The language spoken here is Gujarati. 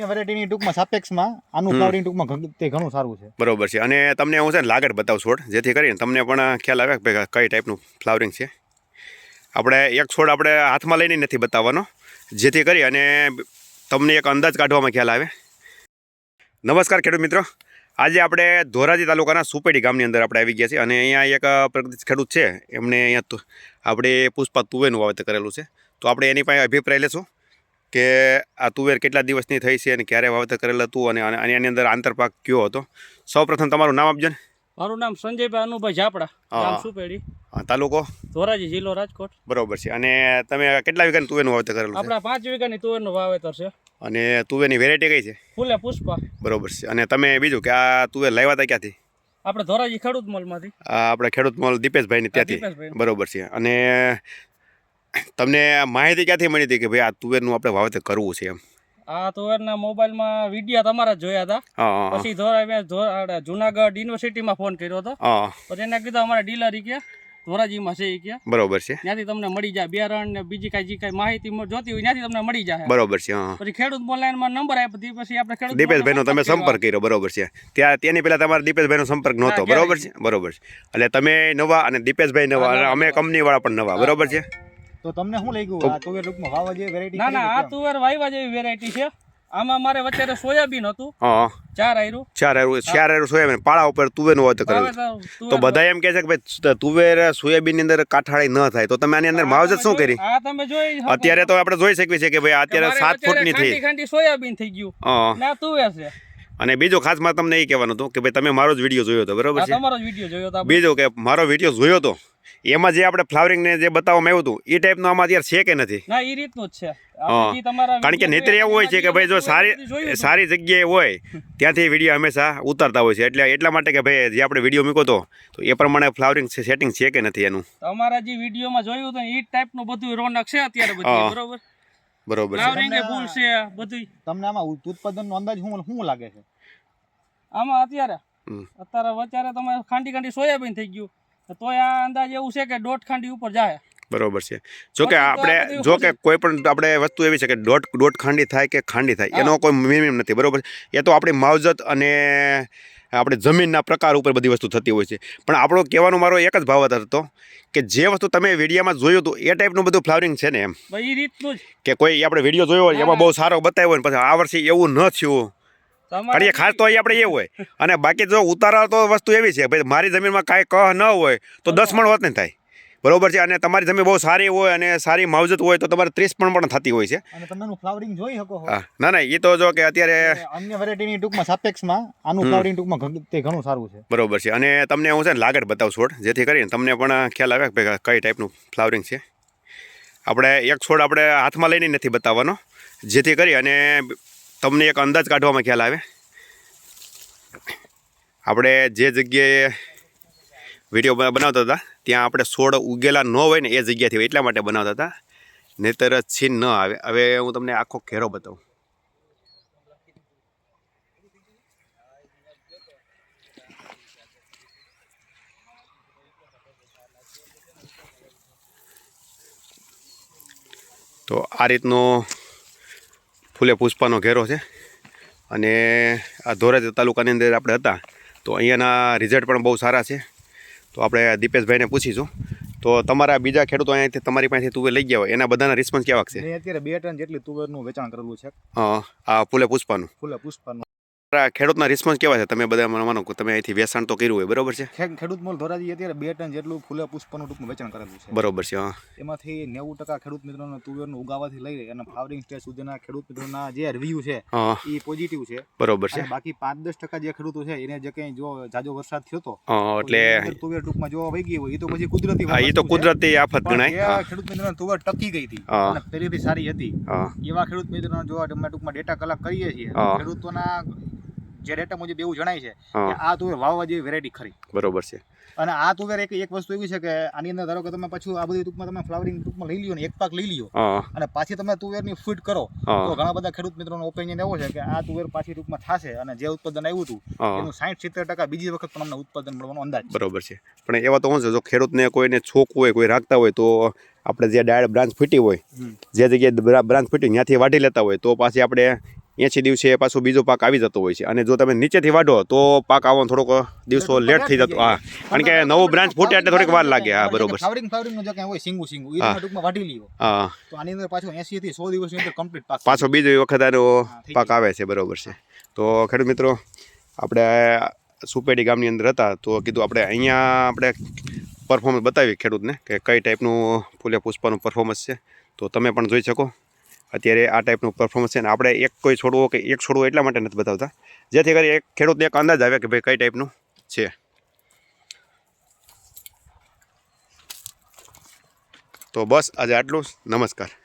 અન્ય વેરાયટીની ટૂંકમાં સાપેક્ષમાં આનું ફ્લાવરિંગ ટૂંકમાં તે ઘણું સારું છે. બરોબર છે. અને તમને હું છે ને લાગડ બતાવું છોડ જેથી કરીને તમને પણ ખ્યાલ આવે કે કઈ ટાઈપનું ફ્લાવરિંગ છે. આપણે એક છોડ આપણે હાથમાં લઈને નથી બતાવવાનો. જેથી કરી અને તમને એક અંદાજ કાઢવામાં ખ્યાલ આવે. નમસ્કાર ખેડૂત મિત્રો. આજે આપણે ધોરાજી તાલુકાના સુપેડી ગામની અંદર આપણે આવી ગયા છીએ અને અહીંયા એક પ્રગતિશ ખેડૂત છે. એમને અહીંયા આપણે પુષ્પા તુવેનું વાવેતર કરેલું છે. તો આપણે એની પાસે અભિપ્રાય લેશું કે આ તુવેર કેટલા દિવસની થઈ છે અને ક્યારે વાવેતર કરેલું હતું અને આની અંદર આંતરપાક કયો હતો? સૌપ્રથમ તમારું નામ આપજો ને. મારું નામ સંજયભાઈ અનુભાઈ ઝાપડા. ગામ સુપેડી. તાલુકો? ધોરાજી જિલ્લો રાજકોટ. બરોબર છે. અને તમે કેટલા વીઘાનું તુવેરનું વાવેતર કરેલું આપણા પાંચ વીઘાની તુવેરનું વાવેતર છે. અને તુવેરની વેરાયટી કઈ છે? ફૂલે પુષ્પા. બરોબર છે. અને તમે બીજું કે આ તુવેર લાવ્યા હતા ક્યાંથી? આપણે ધોરાજી ખેડૂત મોલમાંથી. આપણે ખેડૂત મોલ દીપેશભાઈની ત્યાંથી. બરોબર છે. અને તમને માહિતી ક્યાંથી મળી હતી કે ભાઈ આ તુવેરનું આપણે વાવેતર કરવું છે એમ? આ તુવેરના મોબાઈલમાં વિડિયા તમારા જ જોયા હતા. પછી ધોરા મેં જુનાગઢ યુનિવર્સિટીમાં ફોન કર્યો હતો. પછી એને કીધું અમારા ડીલર કે ધોરાજીમાં છે ઈ કે બરોબર છે. ત્યાંથી તમને મળી જાય. બિયારણ ને બીજી કાંઈ જે કાંઈ માહિતી જોતી હોય ત્યાંથી તમને મળી જાય. બરોબર છે હા પછી ખેડૂત ઓનલાઈનમાં નંબર આપ્યો પછી આપણે ખેડૂત દીપેશભાઈનો તમે સંપર્ક કર્યો. બરોબર છે. ત્યાં તેની પહેલા તમારા દીપેશભાઈનો સંપર્ક નહોતો. બરોબર છે? બરોબર છે. એટલે તમે નવા અને દીપેશભાઈ નવા. અને અમે કંપનીવાળા પણ નવા. બરોબર છે? તો તમને શું લાગ્યું? આ તુવેર ટૂંકમાં વાવવા જેવી વેરાયટી ના ના આ તુવેર વાવવા જેવી વેરાયટી છે. આમાં મારે વચ્ચે સોયાબીન હતું. હા. ચાર આયરું. ચાર આયરું ચાર આયરું સોયાબીન. પાળા ઉપર તુવેરનું વાવેતર કરેલું તો બધા એમ કહે છે કે ભાઈ તુવેર સોયાબીનની અંદર કાઠાળી ન થાય. તો તમે આની અંદર માવજત શું કરી? આ તમે જોઈ અત્યારે તો આપણે જોઈ શકીએ છીએ કે ભાઈ અત્યારે સાત અત્યારે ફૂટની થઈ. ખાંડી સોયાબીન થઈ ગયું. હા. તુવેર છે. અને બીજો ખાસમાં તમને એ કહેવાનું હતું કે ભાઈ તમે મારો જ વીડિયો જોયો હતો બરોબર છે? તમારો જ વીડિયો જોયો હતો બીજું કે મારો વીડિયો જોયો હતો એમાં જે આપણે ફ્લાવરિંગ ને જે બતાવવામાં આવ્યું હતું એ ટાઈપનું આમાં અત્યારે છે કે નથી? ના એ રીતનું જ છે. કારણ કે નહીતર એવું હોય છે કે ભાઈ જો સારી સારી જગ્યાએ હોય ત્યાંથી વીડિયો હંમેશા ઉતારતા હોય છે. એટલે એટલા માટે કે ભાઈ જે આપણે વીડિયો મૂકો તો તો એ પ્રમાણે ફ્લાવરિંગ સેટિંગ છે કે નથી એનું? તમારા જે વિડીયોમાં જોયું હતું ને એ ટાઈપનું બધું રોનક છે અત્યારે બધું બરોબર? બરોબર છે. ફ્લાવરિંગ એ ફૂલ છે બધું. તમને આમાં ઉત્પાદનનો અંદાજ શું શું લાગે છે? આમાં અત્યારે. અત્યારે વચારે તમે ખાંડી ખાંડી સોયાબીન થઈ ગયું. તોય આ અંદાજ એવું છે કે દોઢ ખાંડી ઉપર જાય. બરોબર છે. જો કે આપણે જો કે કોઈ પણ આપણે વસ્તુ એવી છે કે દોઢ દોઢ ખાંડી થાય કે ખાંડી થાય એનો કોઈ મિનિમમ નથી બરોબર? એ તો આપણી માવજત અને આપણે જમીનના પ્રકાર ઉપર બધી વસ્તુ થતી હોય છે. પણ આપણો કહેવાનો મારો એક જ ભાવ હતો કે જે વસ્તુ તમે વિડીયામાં જોયું હતું એ ટાઈપનું બધું ફ્લાવરિંગ છે ને એમ? એ રીતનું કે કોઈ આપણે વીડિયો જોયો હોય એમાં બહુ સારો બતાવ્યો હોય પછી આ વર્ષે એવું ન થયું. કારણ કે ખાસ તો અહીં આપણે એ હોય. અને બાકી જો ઉતારા તો વસ્તુ એવી છે ભાઈ મારી જમીનમાં કાંઈ કહ ન હોય તો દસ મણ હોત ને થાય. બરોબર છે? અને તમારી જમીન બહુ સારી હોય અને સારી માવજત હોય તો તમારે ત્રીસ પણ પણ થતી હોય છે. અને તમે ફ્લાવરિંગ જોઈ શકો હા. ના ના એ તો જો કે અત્યારે અન્ય વેરાયટીની ટૂંકમાં સાપેક્ષમાં આનું ફ્લાવરિંગ ટૂંકમાં તે ઘણું સારું છે. બરોબર છે. અને તમને હું છે ને લાગડ બતાવું છોડ જેથી કરીને તમને પણ ખ્યાલ આવે કે કઈ ટાઈપનું ફ્લાવરિંગ છે. આપણે એક છોડ આપણે હાથમાં લઈને નથી બતાવવાનો. જેથી કરી અને તમને એક અંદાજ કાઢવામાં ખ્યાલ આવે. આપણે જે જગ્યાએ વીડિયો બનાવતા હતા, ત્યાં આપણે છોડ ઉગેલા ન હોય ને એ જગ્યાથી એટલા માટે બનાવતા હતા. નહીતર છીન ન આવે. હવે હું તમને આખો ઘેરો બતાવું. તો આ રીતનો ફૂલે પુષ્પાનો ઘેરો છે. અને આ ધોરાજી તાલુકાની અંદર આપણે હતા તો અહીંયાના રિઝલ્ટ પણ બહુ સારા છે. તો આપણે દીપેશભાઈને પૂછીશું. તો તમારા બીજા ખેડૂતો અહીંયાથી તમારી પાસેથી તુવેર લઈ ગયા હોય એના બધાના રિસ્પોન્સ કેવા છે? અત્યારે બે ટન જેટલી તુવેરનું વેચાણ કરેલું છે. હા આ ફૂલે પુષ્પાનું. ફૂલે પુષ્પાનું. ખેડૂતના રિસ્પોન્સ કેવા છે? તમે બધા મને કે તમે અહીંથી વેચાણ તો કર્યું હોય બરોબર છે? ખેડૂત મોલ ધોરાજી અત્યારે બે ટન જેટલું ફૂલે પુષ્પનું ટૂંકમાં વેચાણ કરેલું છે. બરોબર છે હા. એમાંથી નેવું ટકા ખેડૂત મિત્રોને તુવેરનું ઉગાવાથી લઈ અને ફાવરિંગ સ્ટેજ સુધીના ખેડૂત મિત્રોના જે રિવ્યુ છે એ પોઝિટિવ છે. બરોબર છે. બાકી પાંચ દસ ટકા જે ખેડૂતો છે એને જે કંઈ જો જાજો વરસાદ થયો તો એટલે તુવેર ટૂંકમાં જોવા વહી ગઈ હોય એ તો પછી કુદરતી એ તો. કુદરતી આફત ગણાય ખેડૂત મિત્રોને તુવેર ટકી ગઈ હતી. અને પહેલેથી સારી હતી. એવા ખેડૂત મિત્રોને જો અમે ટૂંકમાં ડેટા કલાક કરીએ છીએ. ખેડૂતોના જે ડેટા મુજબ એવું જણાય છે કે આ તુવેર વાવવા જેવી વેરાયટી ખરી. બરોબર છે. અને આ તુવેર એક એક વસ્તુ એવી છે કે આની અંદર ધારો કે તમે પાછું આ બધી ટૂંકમાં તમે ફ્લાવરિંગ ટૂંકમાં લઈ લ્યો ને એક પાક લઈ લ્યો. અને પાછી તમે તુવેરની ફીટ કરો તો ઘણા બધા ખેડૂત મિત્રોનો ઓપિનિયન એવો છે કે આ તુવેર પાછી ટૂંકમાં થશે અને જે ઉત્પાદન આવ્યું હતું એનું સાઠ સિત્તેર ટકા બીજી વખત પણ અમને ઉત્પાદન મળવાનો અંદાજ બરોબર છે. પણ એવા તો શું છે જો ખેડૂતને કોઈને છોક હોય કોઈ રાખતા હોય તો આપણે જે ડાયરેક્ટ બ્રાન્ચ ફૂટી હોય. જે જગ્યાએ બ્રાન્ચ ફૂટી ત્યાંથી વાઢી લેતા હોય તો પાછી આપણે એંશી દિવસે પાછું બીજો પાક આવી જતો હોય છે. અને જો તમે નીચેથી વાઢો તો પાક આવવાનો થોડોક દિવસો લેટ થઈ જતો. હા. કારણ કે નવો બ્રાન્ચ ફૂટે એટલે થોડીક વાર લાગે. હા બરોબર. ફ્લાવરિંગ ફ્લાવરિંગ નો જે કાંઈ હોય સિંગુ સિંગુ. એ. ટૂંકમાં વાઢી લીધો હા. તો આની અંદર પાછો 80 થી 100 દિવસની અંદર કમ્પ્લીટ પાક પાછો બીજો વખત આનો પાક આવે છે બરોબર છે. તો ખેડૂત મિત્રો આપણે સુપેડી ગામની અંદર હતા તો કીધું આપણે અહીંયા આપણે પરફોર્મન્સ બતાવી ખેડૂતને કે કઈ ટાઈપનું ફૂલે પુષ્પાનું પરફોર્મન્સ છે. તો તમે પણ જોઈ શકો. અત્યારે આ ટાઈપનું પરફોર્મન્સ છે ને આપણે એક કોઈ છોડવો કે એક છોડવો એટલા માટે નથી બતાવતા. જેથી કરી એક ખેડૂતને એક અંદાજ આવે કે ભાઈ કઈ ટાઈપનું છે. તો બસ આજે આટલું નમસ્કાર.